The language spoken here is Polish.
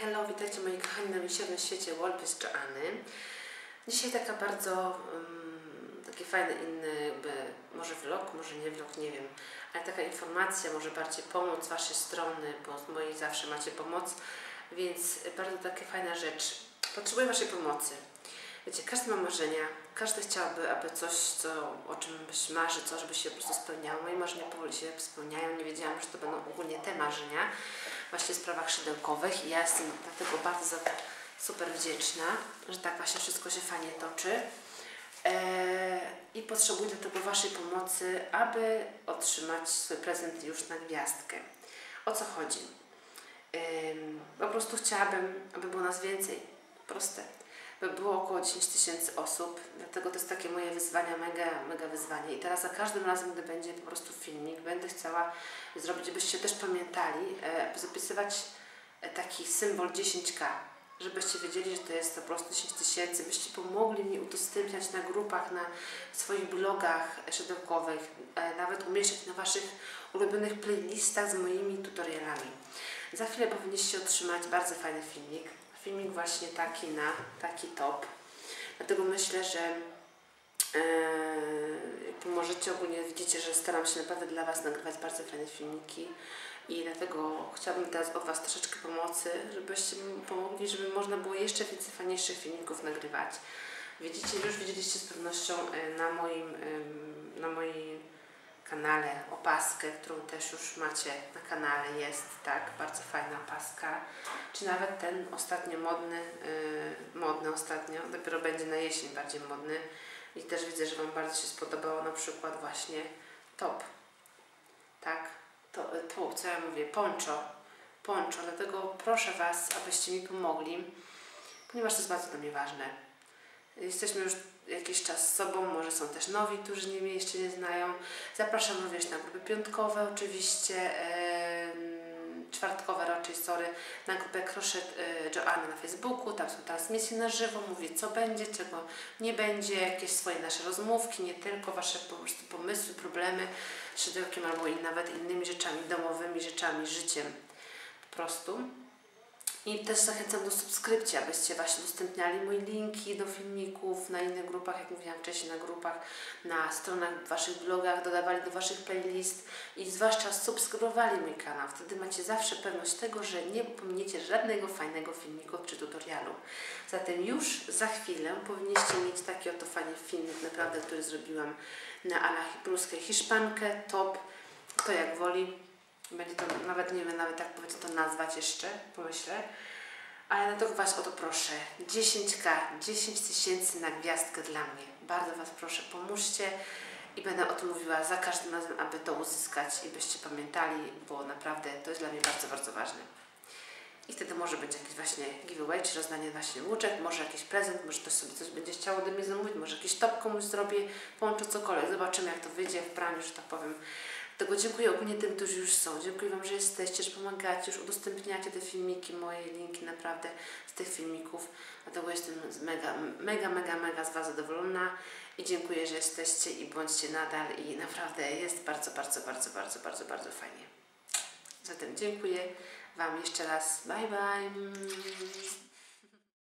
hello, witajcie moi kochani na miesięcznym świecie Wallpace Joanny. Dzisiaj taka bardzo, um, taki fajny, inny, jakby, może vlog, może nie vlog, nie wiem, ale taka informacja, może bardziej pomoc z Waszej strony, bo z mojej zawsze macie pomoc, więc bardzo taka fajna rzecz. Potrzebuję Waszej pomocy. Wiecie, każdy ma marzenia, każdy chciałby, aby coś, co, o czym byś marzy, coś, żeby się po prostu spełniało. Moje marzenia powoli się spełniają, nie wiedziałam, że to będą ogólnie te marzenia, właśnie w sprawach szydełkowych i ja jestem dlatego bardzo super wdzięczna, że tak właśnie wszystko się fajnie toczy. Eee, I potrzebuję dlatego Waszej pomocy, aby otrzymać swój prezent już na gwiazdkę. O co chodzi? Po prostu chciałabym, aby było nas więcej. Proste by było około 10 tysięcy osób, dlatego to jest takie moje wyzwanie, mega, mega wyzwanie. I teraz za każdym razem, gdy będzie po prostu filmik, będę chciała zrobić, byście też pamiętali, e, zapisywać e, taki symbol 10K, żebyście wiedzieli, że to jest po prostu 10 tysięcy, byście pomogli mi udostępniać na grupach, na swoich blogach szydełkowych, e, nawet umieszczać na Waszych ulubionych playlistach z moimi tutorialami. Za chwilę powinniście otrzymać bardzo fajny filmik, filmik właśnie taki na taki top. Dlatego myślę, że yy, pomożecie ogólnie, widzicie, że staram się naprawdę dla Was nagrywać bardzo fajne filmiki i dlatego chciałabym teraz od Was troszeczkę pomocy, żebyście mi pomogli, żeby można było jeszcze więcej fajniejszych filmików nagrywać. Widzicie, już widzieliście z pewnością e, na moim, na moim kanale opaskę, którą też już macie na kanale, jest tak, bardzo fajna opaska, czy nawet ten ostatnio modny, yy, modny ostatnio, dopiero będzie na jesień bardziej modny. I też widzę, że Wam bardzo się spodobało na przykład właśnie top, tak, to, to co ja mówię, poncho, poncho, dlatego proszę Was, abyście mi pomogli, ponieważ to jest bardzo dla mnie ważne. Jesteśmy już jakiś czas z sobą, może są też nowi, którzy mnie jeszcze nie znają. Zapraszam również na grupy piątkowe oczywiście, czwartkowe raczej, sorry, na grupę Crochet e, Joanny na Facebooku, tam są transmisje na żywo, mówię co będzie, czego nie będzie, jakieś swoje nasze rozmówki, nie tylko Wasze po prostu pomysły, problemy z szydełkiem albo i nawet innymi rzeczami, domowymi rzeczami, życiem po prostu. I też zachęcam do subskrypcji, abyście właśnie udostępniali moje linki do filmików na innych grupach, jak mówiłam wcześniej, na grupach, na stronach, Waszych blogach, dodawali do Waszych playlist i zwłaszcza subskrybowali mój kanał. Wtedy macie zawsze pewność tego, że nie pominiecie żadnego fajnego filmiku czy tutorialu. Zatem już za chwilę powinniście mieć taki oto fajny filmik, naprawdę, który zrobiłam na ala pruskę hiszpankę, top, kto jak woli będzie to, nawet nie wiem nawet jak będzie to nazwać jeszcze, pomyślę. Ale na to Was o to proszę. 10k, 10 tysięcy na gwiazdkę dla mnie. Bardzo Was proszę, pomóżcie i będę o tym mówiła za każdym razem, aby to uzyskać i byście pamiętali, bo naprawdę to jest dla mnie bardzo, bardzo ważne. I wtedy może być jakiś właśnie giveaway, czy rozdanie właśnie łuczek, może jakiś prezent, może ktoś sobie coś będzie chciał ode mnie zamówić, może jakiś top komuś zrobię, połączę cokolwiek. Zobaczymy jak to wyjdzie w praniu, że tak powiem. Tego dziękuję ogólnie tym, którzy już są. Dziękuję Wam, że jesteście, że pomagacie, już udostępniacie te filmiki, moje linki naprawdę z tych filmików. Dlatego jestem mega, mega, mega, mega z Was zadowolona i dziękuję, że jesteście i bądźcie nadal i naprawdę jest bardzo, bardzo, bardzo, bardzo, bardzo, bardzo fajnie. Zatem dziękuję Wam jeszcze raz. Bye, bye.